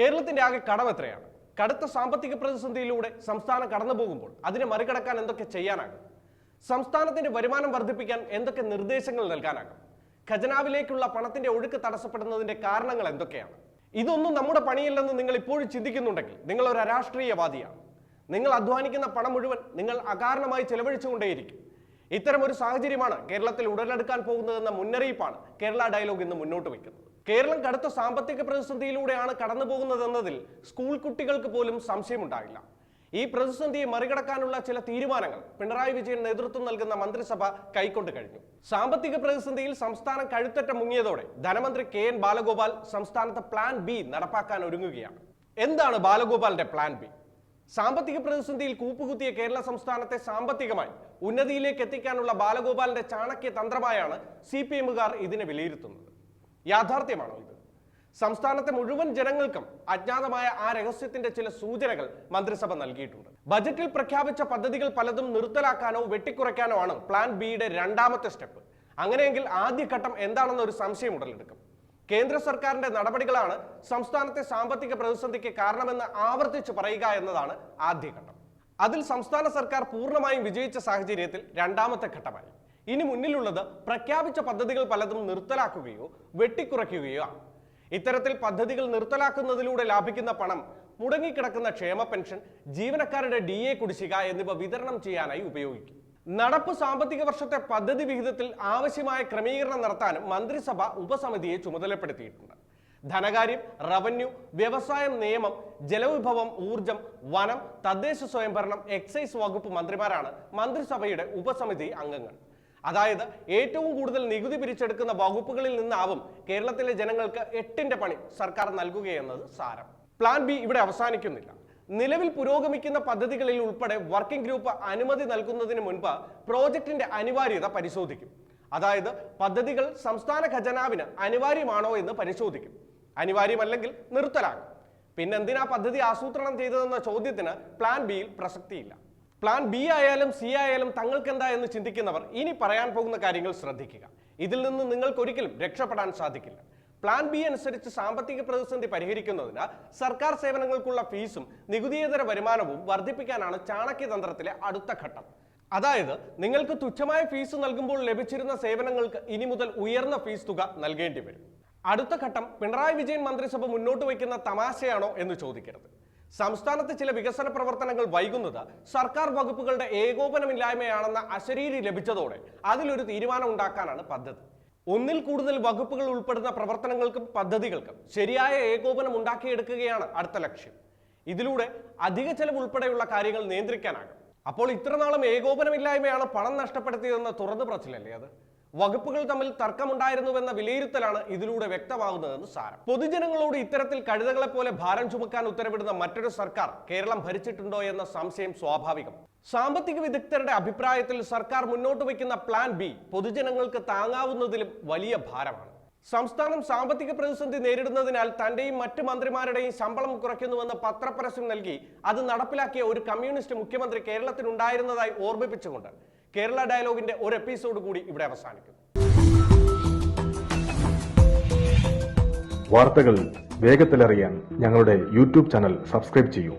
കേരളത്തിന്റെ ആകെ കടം എത്രയാണ്? കടുത്ത സാമ്പത്തിക പ്രതിസന്ധിയിലൂടെ സംസ്ഥാനം കടന്നു പോകുമ്പോൾ അതിനെ മറികടക്കാൻ എന്തൊക്കെ ചെയ്യാനാകും? സംസ്ഥാനത്തിന്റെ വരുമാനം വർദ്ധിപ്പിക്കാൻ എന്തൊക്കെ നിർദ്ദേശങ്ങൾ നൽകാനാകും? ഖജനാവിലേക്കുള്ള പണത്തിന്റെ ഒഴുക്ക് തടസ്സപ്പെടുന്നതിന്റെ കാരണങ്ങൾ എന്തൊക്കെയാണ്? ഇതൊന്നും നമ്മുടെ പണിയല്ലെന്ന് നിങ്ങൾ ഇപ്പോഴും ചിന്തിക്കുന്നുണ്ടെങ്കിൽ നിങ്ങൾ ഒരു അരാഷ്ട്രീയവാദിയാണ്. നിങ്ങൾ അധ്വാനിക്കുന്ന പണം മുഴുവൻ നിങ്ങൾ അകാരണമായി ചെലവഴിച്ചുകൊണ്ടേയിരിക്കും. ഇത്തരം ഒരു സാഹചര്യമാണ് കേരളത്തിൽ ഉടലെടുക്കാൻ പോകുന്നതെന്ന മുന്നറിയിപ്പാണ് കേരള ഡയലോഗ് ഇന്ന് മുന്നോട്ട് വയ്ക്കുന്നത്. കേരളം കടുത്ത സാമ്പത്തിക പ്രതിസന്ധിയിലൂടെയാണ് കടന്നു പോകുന്നതെന്നതിൽ സ്കൂൾ കുട്ടികൾക്ക് പോലും സംശയമുണ്ടാകില്ല ഈ പ്രതിസന്ധിയെ മറികടക്കാനുള്ള ചില തീരുമാനങ്ങൾ പിണറായി വിജയൻ നേതൃത്വം നൽകുന്ന മന്ത്രിസഭ കൈക്കൊണ്ട് കഴിഞ്ഞു. സാമ്പത്തിക പ്രതിസന്ധിയിൽ സംസ്ഥാനം കഴുത്തറ്റ മുങ്ങിയതോടെ ധനമന്ത്രി കെ എൻ ബാലഗോപാൽ സംസ്ഥാനത്ത് പ്ലാൻ ബി നടപ്പാക്കാൻ ഒരുങ്ങുകയാണ്. എന്താണ് ബാലഗോപാലിന്റെ പ്ലാൻ ബി? സാമ്പത്തിക പ്രതിസന്ധിയിൽ കൂപ്പുകുത്തിയ കേരള സംസ്ഥാനത്തെ സാമ്പത്തികമായി ഉന്നതിയിലേക്ക് എത്തിക്കാനുള്ള ബാലഗോപാലിന്റെ ചാണക്യ തന്ത്രമായാണ് സി പി എമ്മുകാർ ഇതിനെ വിലയിരുത്തുന്നത്. യാഥാർത്ഥ്യമാണോ ഇത്? സംസ്ഥാനത്തെ മുഴുവൻ ജനങ്ങൾക്കും അജ്ഞാതമായ ആ രഹസ്യത്തിന്റെ ചില സൂചനകൾ മന്ത്രിസഭ നൽകിയിട്ടുണ്ട്. ബജറ്റിൽ പ്രഖ്യാപിച്ച പദ്ധതികൾ പലതും നിർത്തലാക്കാനോ വെട്ടിക്കുറയ്ക്കാനോ ആണ് പ്ലാൻ ബിയുടെ രണ്ടാമത്തെ സ്റ്റെപ്പ് അങ്ങനെയെങ്കിൽ ആദ്യഘട്ടം എന്താണെന്ന് ഒരു സംശയം ഉടലെടുക്കും. കേന്ദ്ര സർക്കാരിന്റെ നടപടികളാണ് സംസ്ഥാനത്തെ സാമ്പത്തിക പ്രതിസന്ധിക്ക് കാരണമെന്ന് ആവർത്തിച്ച് പറയുക എന്നതാണ് ആദ്യഘട്ടം അതിൽ സംസ്ഥാന സർക്കാർ പൂർണമായും വിജയിച്ച സാഹചര്യത്തിൽ രണ്ടാമത്തെ ഘട്ടമായി. ഇനി മുന്നിലുള്ളത് പ്രഖ്യാപിച്ച പദ്ധതികൾ പലതും നിർത്തലാക്കുകയോ വെട്ടിക്കുറയ്ക്കുകയോ ഇത്തരത്തിൽ പദ്ധതികൾ നിർത്തലാക്കുന്നതിലൂടെ ലാഭിക്കുന്ന പണം മുടങ്ങിക്കിടക്കുന്ന ക്ഷേമ പെൻഷൻ ജീവനക്കാരുടെ ഡി എ കുടിശ്ശിക എന്നിവ വിതരണം ചെയ്യാനായി ഉപയോഗിക്കും. നടപ്പ് സാമ്പത്തിക വർഷത്തെ പദ്ധതി വിഹിതത്തിൽ ആവശ്യമായ ക്രമീകരണം നടത്താനും മന്ത്രിസഭ ഉപസമിതിയെ ചുമതലപ്പെടുത്തിയിട്ടുണ്ട്. ധനകാര്യം റവന്യൂ വ്യവസായം നിയമം ജലവിഭവം ഊർജം വനം തദ്ദേശ സ്വയംഭരണം എക്സൈസ് വകുപ്പ് മന്ത്രിമാരാണ് മന്ത്രിസഭയുടെ ഉപസമിതി അംഗങ്ങൾ. അതായത് ഏറ്റവും കൂടുതൽ നികുതി പിരിച്ചെടുക്കുന്ന വകുപ്പുകളിൽ നിന്നാവും കേരളത്തിലെ ജനങ്ങൾക്ക് എട്ടിന്റെ പണി സർക്കാർ നൽകുകയെന്നത് സാരം. പ്ലാൻ ബി ഇവിടെ അവസാനിക്കുന്നില്ല. നിലവിൽ പുരോഗമിക്കുന്ന പദ്ധതികളിൽ ഉൾപ്പെടെ വർക്കിംഗ് ഗ്രൂപ്പ് അനുമതി നൽകുന്നതിന് മുൻപ് പ്രോജക്റ്റിന്റെ അനിവാര്യത പരിശോധിക്കും. അതായത് പദ്ധതികൾ സംസ്ഥാന ഖജനാവിന് അനിവാര്യമാണോ എന്ന് പരിശോധിക്കും. അനിവാര്യമല്ലെങ്കിൽ നിർത്തലാകും പിന്നെന്തിനാ പദ്ധതി ആസൂത്രണം ചെയ്തതെന്ന ചോദ്യത്തിന് പ്ലാൻ ബിയിൽ പ്രസക്തിയില്ല. പ്ലാൻ ബി ആയാലും സി ആയാലും തങ്ങൾക്ക് എന്താ എന്ന് ചിന്തിക്കുന്നവർ ഇനി പറയാൻ പോകുന്ന കാര്യങ്ങൾ ശ്രദ്ധിക്കുക. ഇതിൽ നിന്ന് നിങ്ങൾക്ക് ഒരിക്കലും രക്ഷപ്പെടാൻ സാധിക്കില്ല. പ്ലാൻ ബി അനുസരിച്ച് സാമ്പത്തിക പ്രതിസന്ധി പരിഹരിക്കുന്നതിന് സർക്കാർ സേവനങ്ങൾക്കുള്ള ഫീസും നികുതിയേതര വരുമാനവും വർദ്ധിപ്പിക്കാനാണ് ചാണക്യതന്ത്രത്തിലെ അടുത്ത ഘട്ടം. അതായത് നിങ്ങൾക്ക് തുച്ഛമായ ഫീസ് നൽകുമ്പോൾ ലഭിച്ചിരുന്ന സേവനങ്ങൾക്ക് ഇനി മുതൽ ഉയർന്ന ഫീസ് തുക നൽകേണ്ടി വരും. അടുത്ത ഘട്ടം പിണറായി വിജയൻ മന്ത്രിസഭ മുന്നോട്ട് വയ്ക്കുന്ന തമാശയാണോ എന്ന് ചോദിക്കരുത്. സംസ്ഥാനത്ത് ചില വികസന പ്രവർത്തനങ്ങൾ വൈകുന്നത് സർക്കാർ വകുപ്പുകളുടെ ഏകോപനമില്ലായ്മയാണെന്ന അശരീരി ലഭിച്ചതോടെ അതിലൊരു തീരുമാനം ഉണ്ടാക്കാനാണ് പദ്ധതി. ഒന്നിൽ കൂടുതൽ വകുപ്പുകൾ ഉൾപ്പെടുന്ന പ്രവർത്തനങ്ങൾക്കും പദ്ധതികൾക്കും ശരിയായ ഏകോപനം ഉണ്ടാക്കിയെടുക്കുകയാണ് അടുത്ത ലക്ഷ്യം. ഇതിലൂടെ അധിക ചെലവ് ഉൾപ്പെടെയുള്ള കാര്യങ്ങൾ നിയന്ത്രിക്കാനാകും. അപ്പോൾ ഇത്രനാളും ഏകോപനമില്ലായ്മയാണ് പണം നഷ്ടപ്പെടുത്തിയതെന്ന തുറന്നു പറച്ചിലല്ലേ അത്? വകുപ്പുകൾ തമ്മിൽ തർക്കമുണ്ടായിരുന്നുവെന്ന വിലയിരുത്തലാണ് ഇതിലൂടെ വ്യക്തമാകുന്നതെന്ന് സാരം. പൊതുജനങ്ങളോട് ഇത്തരത്തിൽ കഴുതകളെ പോലെ ഭാരം ചുമക്കാൻ ഉത്തരവിടുന്ന മറ്റൊരു സർക്കാർ കേരളം ഭരിച്ചിട്ടുണ്ടോ എന്ന സംശയം സ്വാഭാവികം. സാമ്പത്തിക വിദഗ്ധരുടെ അഭിപ്രായത്തിൽ സർക്കാർ മുന്നോട്ട് വയ്ക്കുന്ന പ്ലാൻ ബി പൊതുജനങ്ങൾക്ക് താങ്ങാവുന്നതിലും വലിയ ഭാരമാണ്. സംസ്ഥാനം സാമ്പത്തിക പ്രതിസന്ധി നേരിടുന്നതിനാൽ തന്റെയും മറ്റു മന്ത്രിമാരുടെയും ശമ്പളം കുറയ്ക്കുന്നുവെന്ന് പത്രപരസ്യം നൽകി അത് നടപ്പിലാക്കിയ ഒരു കമ്മ്യൂണിസ്റ്റ് മുഖ്യമന്ത്രി കേരളത്തിനുണ്ടായിരുന്നതായി ഓർമ്മിപ്പിച്ചുകൊണ്ട് കേരള ഡയലോഗിന്റെ ഒരു എപ്പിസോഡ് കൂടി ഇവിടെ അവസാനിക്കുന്നു. വാർത്തകൾ വേഗത്തിലറിയാൻ ഞങ്ങളുടെ യൂട്യൂബ് ചാനൽ സബ്സ്ക്രൈബ് ചെയ്യൂ.